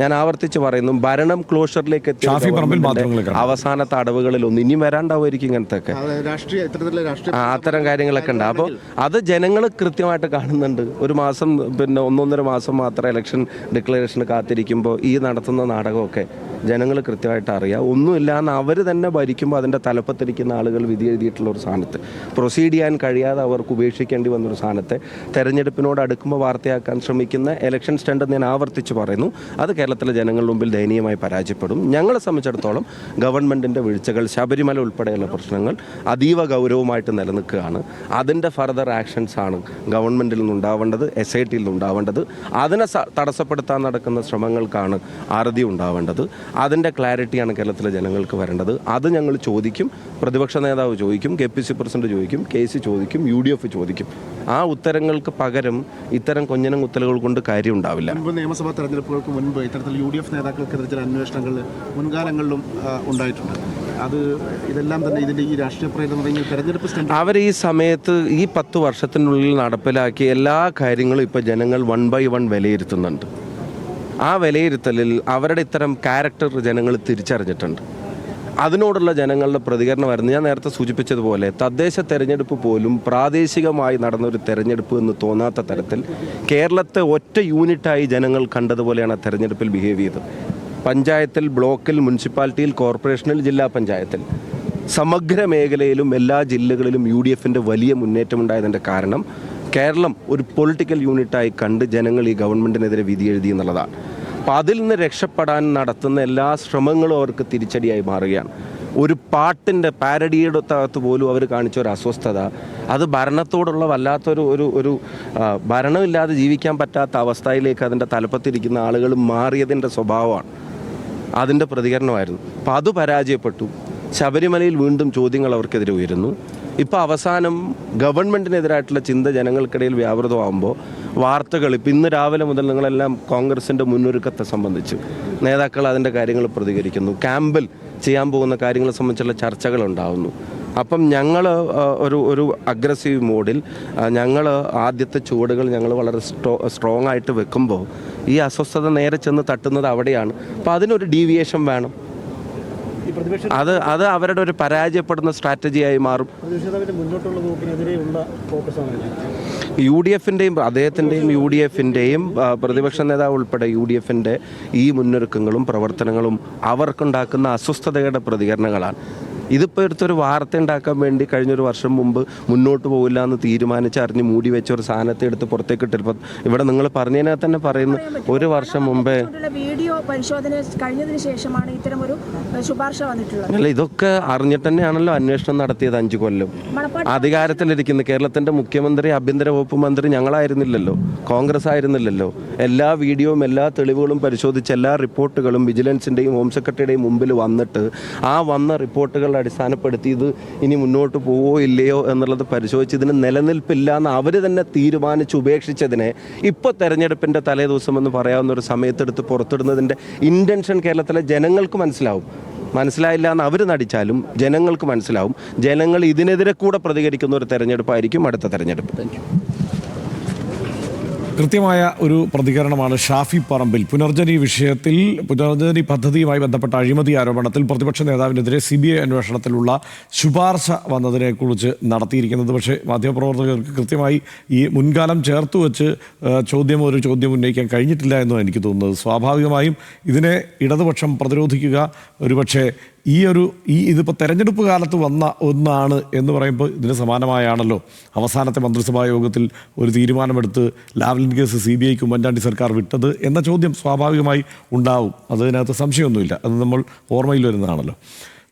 ഞാൻ ആവർത്തിച്ച് പറയുന്നു ഭരണം ക്ലോഷറിലേക്ക് എത്തിയ ഗവൺമെന്റിന്റെ അവസാനത്തെ അടവുകളിൽ ഒന്ന് ഇനി വരാണ്ടാവുമായിരിക്കും ഇങ്ങനത്തെ അത്തരം കാര്യങ്ങളൊക്കെ ഉണ്ട്. അപ്പോൾ അത് ജനങ്ങൾ കൃത്യമായിട്ട് കാണുന്നുണ്ട്. ഒരു മാസം പിന്നെ ഒന്നൊന്നര മാസം മാത്രം ഇലക്ഷൻ ഡിക്ലറേഷൻ കാത്തിരിക്കുമ്പോൾ ഈ നടത്തുന്ന നാടകമൊക്കെ ജനങ്ങൾ കൃത്യമായിട്ട് അറിയാം. ഒന്നുമില്ല എന്ന് അവർ തന്നെ ഭരിക്കുമ്പോൾ അതിന്റെ തലപ്പത്തിരിക്കുന്ന ആളുകൾ വിധി എഴുതിയിട്ടുള്ള ഒരു സ്ഥാനത്ത് പ്രൊസീഡ് ചെയ്യാൻ കഴിയാതെ അവർക്ക് ഉപേക്ഷിക്കേണ്ടി വന്നൊരു സ്ഥാനത്തെ തെരഞ്ഞെടുപ്പിനോട് അടുക്കുമ്പോൾ വാർത്തയാക്കാൻ ശ്രമിക്കുന്ന ഇലക്ഷൻ സ്റ്റണ്ട് ഞാൻ ആവർത്തിച്ച് പറയുന്നു. അത് കേരളത്തിലെ ജനങ്ങളുടെ മുമ്പിൽ ദയനീയമായി പരാജയപ്പെടും. ഞങ്ങളെ സംബന്ധിച്ചിടത്തോളം ഗവൺമെന്റിന്റെ വീഴ്ചകൾ ശബരിമല ഉൾപ്പെടെയുള്ള പ്രശ്നങ്ങൾ അതീവ ഗൗരവമായിട്ട് നിലനിൽക്കുകയാണ്. അതിന്റെ ഫർദർ ആക്ഷൻസ് ആണ് ഗവൺമെന്റിൽ നിന്നുണ്ടാവേണ്ടത് എസ് ഐ ടിയിൽ നിന്നുണ്ടാവേണ്ടത് അതിനെ തടസ്സപ്പെടുത്താൻ നടക്കുന്ന ശ്രമങ്ങൾക്കാണ് അറുതി ഉണ്ടാവേണ്ടത്. അതിന്റെ ക്ലാരിറ്റിയാണ് കേരളത്തിലെ ജനങ്ങൾക്ക് വരേണ്ടത്. അത് ഞങ്ങൾ ചോദിക്കും. പ്രതിപക്ഷ നേതാവ് ചോദിക്കും കെ പി സി പ്രസിഡന്റ് ചോദിക്കും കെ സി ചോദിക്കും യു ഡി എഫ് ചോദിക്കും. ആ ഉത്തരങ്ങൾക്ക് പകരം ഇത്തരം കൊഞ്ഞനം കുത്തലുകൾ കൊണ്ട് കാര്യം ഉണ്ടാവില്ല. നിയമസഭാ തെരഞ്ഞെടുപ്പുകൾക്ക് മുൻപ് ഇത്തരത്തിൽ യു ഡി എഫ് നേതാക്കൾക്കെതിരെ ചില അന്വേഷണങ്ങൾ മുൻകാലങ്ങളിലും ഉണ്ടായിട്ടുണ്ട്. അത് ഇതെല്ലാം തന്നെ ഇതിന്റെ ഈ രാഷ്ട്രീയ പ്രേരണ തെരഞ്ഞെടുപ്പ് അവർ ഈ സമയത്ത് ഈ പത്ത് വർഷത്തിനുള്ളിൽ നടപ്പിലാക്കിയ എല്ലാ കാര്യങ്ങളും ഇപ്പോൾ ജനങ്ങൾ വൺ ബൈ വൺ വിലയിരുത്തുന്നുണ്ട്. ആ വിലയിരുത്തലിൽ അവരുടെ ഇത്തരം ക്യാരക്ടർ ജനങ്ങൾ തിരിച്ചറിഞ്ഞിട്ടുണ്ട്. അതിനോടുള്ള ജനങ്ങളുടെ പ്രതികരണമായിരുന്നു ഞാൻ നേരത്തെ സൂചിപ്പിച്ചതുപോലെ തദ്ദേശ തെരഞ്ഞെടുപ്പ് പോലും പ്രാദേശികമായി നടന്നൊരു തെരഞ്ഞെടുപ്പ് എന്ന് തോന്നാത്ത തരത്തിൽ കേരളത്തെ ഒറ്റ യൂണിറ്റായി ജനങ്ങൾ കണ്ടതുപോലെയാണ് ആ തെരഞ്ഞെടുപ്പിൽ ബിഹേവ് ചെയ്തത്. പഞ്ചായത്തിൽ ബ്ലോക്കിൽ മുനിസിപ്പാലിറ്റിയിൽ കോർപ്പറേഷനിൽ ജില്ലാ പഞ്ചായത്തിൽ. സമഗ്ര മേഖലയിലും എല്ലാ ജില്ലകളിലും യു ഡി എഫിന്റെ വലിയ മുന്നേറ്റമുണ്ടായതിന്റെ കാരണം കേരളം ഒരു പൊളിറ്റിക്കൽ യൂണിറ്റായി കണ്ട് ജനങ്ങൾ ഈ ഗവൺമെന്റിനെതിരെ വിധി എഴുതി എന്നുള്ളതാണ്. അപ്പം അതിൽ നിന്ന് രക്ഷപ്പെടാൻ നടത്തുന്ന എല്ലാ ശ്രമങ്ങളും അവർക്ക് തിരിച്ചടിയായി മാറുകയാണ്. ഒരു പാട്ടിന്റെ പാരഡിയുടെ അകത്ത് പോലും അവർ കാണിച്ച ഒരു അസ്വസ്ഥത അത് ഭരണത്തോടുള്ള വല്ലാത്തൊരു ഒരു ഒരു ഭരണമില്ലാതെ ജീവിക്കാൻ പറ്റാത്ത അവസ്ഥയിലേക്ക് അതിന്റെ തലപ്പത്തിരിക്കുന്ന ആളുകൾ മാറിയതിന്റെ സ്വഭാവമാണ്. അതിന്റെ പ്രതികരണമായിരുന്നു. അപ്പം അത് പരാജയപ്പെട്ടു. ശബരിമലയിൽ വീണ്ടും ചോദ്യങ്ങൾ അവർക്കെതിരെ ഉയരുന്നു. ഇപ്പോൾ അവസാനം ഗവൺമെന്റിനെതിരായിട്ടുള്ള ചിന്ത ജനങ്ങൾക്കിടയിൽ വ്യാപൃതമാകുമ്പോൾ വാർത്തകൾ ഇപ്പം ഇന്ന് രാവിലെ മുതൽ നിങ്ങളെല്ലാം കോൺഗ്രസിന്റെ മുന്നൊരുക്കത്തെ സംബന്ധിച്ച് നേതാക്കൾ അതിന്റെ കാര്യങ്ങൾ പ്രതികരിക്കുന്നു. ക്യാമ്പിൽ ചെയ്യാൻ പോകുന്ന കാര്യങ്ങളെ സംബന്ധിച്ചുള്ള ചർച്ചകൾ ഉണ്ടാകുന്നു അപ്പം ഞങ്ങൾ ഒരു ഒരു അഗ്രസീവ് മോഡിൽ ഞങ്ങൾ ആദ്യത്തെ ചുവടുകൾ ഞങ്ങൾ വളരെ സ്ട്രോ സ്ട്രോങ് ആയിട്ട് വെക്കുമ്പോൾ ഈ അസ്വസ്ഥത നേരെ ചെന്ന് തട്ടുന്നത് അവിടെയാണ്. അപ്പോൾ അതിനൊരു ഡീവിയേഷൻ വേണം. അത് അത് അവരുടെ ഒരു പരാജയപ്പെടുന്ന സ്ട്രാറ്റജിയായി മാറും. യു ഡി എഫിന്റെയും അദ്ദേഹത്തിന്റെയും യു ഡി എഫിന്റെയും പ്രതിപക്ഷ നേതാവ് ഉൾപ്പെടെ യു ഡി എഫിന്റെ ഈ മുന്നൊരുക്കങ്ങളും പ്രവർത്തനങ്ങളും അവർക്കുണ്ടാക്കുന്ന അസ്വസ്ഥതയുടെ പ്രതികരണങ്ങളാണ്. ഇതിപ്പോൾ എടുത്തൊരു വാർത്ത ഉണ്ടാക്കാൻ വേണ്ടി കഴിഞ്ഞൊരു വർഷം മുമ്പ് മുന്നോട്ട് പോകില്ല എന്ന് തീരുമാനിച്ച് അറിഞ്ഞ് മൂടി വെച്ച ഒരു സാധനത്തെ എടുത്ത് പുറത്തേക്ക് ഇട്ടിരുപ്പം ഇവിടെ നിങ്ങൾ പറഞ്ഞതിനകത്ത് തന്നെ പറയുന്നു ഒരു വർഷം മുമ്പേ പരിശോധന കഴിഞ്ഞതിന് ശേഷമാണ് ഇത്തരം ഒരു ശുപാർശ വന്നിട്ടുള്ളത്. അല്ല ഇതൊക്കെ അറിഞ്ഞിട്ട് തന്നെയാണല്ലോ അന്വേഷണം നടത്തിയത് അഞ്ചു കൊല്ലം. അധികാരത്തിലിരിക്കുന്ന. കേരളത്തിന്റെ മുഖ്യമന്ത്രി ആഭ്യന്തര വകുപ്പ് മന്ത്രി ഞങ്ങളായിരുന്നില്ലല്ലോ. കോൺഗ്രസ് ആയിരുന്നില്ലല്ലോ. എല്ലാ വീഡിയോയും എല്ലാ തെളിവുകളും പരിശോധിച്ച് എല്ലാ റിപ്പോർട്ടുകളും വിജിലൻസിന്റെയും ഹോം സെക്രട്ടറിയുടെയും മുമ്പിൽ വന്നിട്ട് ആ വന്ന റിപ്പോർട്ടുകളുടെ അടിസ്ഥാനപ്പെടുത്തി ഇത് ഇനി മുന്നോട്ട് പോവോ ഇല്ലയോ എന്നുള്ളത് പരിശോധിച്ച് ഇതിന് നിലനിൽപ്പില്ല എന്ന് അവർ തന്നെ തീരുമാനിച്ച് ഉപേക്ഷിച്ചതിനെ ഇപ്പോൾ തെരഞ്ഞെടുപ്പിന്റെ തലേദിവസം എന്ന് പറയാവുന്ന ഒരു സമയത്തെടുത്ത് പുറത്തിടുന്നതിന്റെ ഇന്റൻഷൻ കേരളത്തിലെ ജനങ്ങൾക്ക് മനസ്സിലാവും. മനസ്സിലായില്ല എന്ന് അവർ നടിച്ചാലും ജനങ്ങൾക്ക് മനസ്സിലാവും. ജനങ്ങൾ ഇതിനെതിരെ കൂടെ പ്രതികരിക്കുന്ന ഒരു തെരഞ്ഞെടുപ്പായിരിക്കും അടുത്ത തെരഞ്ഞെടുപ്പ്. കൃത്യമായ ഒരു പ്രതികരണമാണ് ഷാഫി പറമ്പിൽ. പുനർജനി വിഷയത്തിൽ പുനർജനി പദ്ധതിയുമായി ബന്ധപ്പെട്ട അഴിമതി ആരോപണത്തിൽ പ്രതിപക്ഷ നേതാവിനെതിരെ സി ബി ഐ അന്വേഷണത്തിലുള്ള ശുപാർശ വന്നതിനെക്കുറിച്ച് നടത്തിയിരിക്കുന്നത്. പക്ഷേ മാധ്യമപ്രവർത്തകർക്ക് കൃത്യമായി ഈ മുൻകാലം ചേർത്ത് വെച്ച് ചോദ്യം ഒരു ചോദ്യം ഉന്നയിക്കാൻ കഴിഞ്ഞിട്ടില്ല എന്നാണ് എനിക്ക് തോന്നുന്നത്. സ്വാഭാവികമായും ഇതിനെ ഇടതുപക്ഷം പ്രതിരോധിക്കുക ഒരുപക്ഷെ ഈ ഒരു ഈ ഇതിപ്പോൾ തെരഞ്ഞെടുപ്പ് കാലത്ത് വന്ന ഒന്നാണ് എന്ന് പറയുമ്പോൾ ഇതിന് സമാനമായാണല്ലോ. അവസാനത്തെ മന്ത്രിസഭാ യോഗത്തിൽ ഒരു തീരുമാനമെടുത്ത് ലാവ്ലിൻ കേസ് സി ബി ഐക്ക് ഉമ്മൻചാണ്ടി സർക്കാർ വിട്ടത് എന്ന ചോദ്യം സ്വാഭാവികമായി ഉണ്ടാവും. അതിനകത്ത് സംശയമൊന്നുമില്ല. അത് നമ്മൾ ഓർമ്മയിൽ വരുന്നതാണല്ലോ.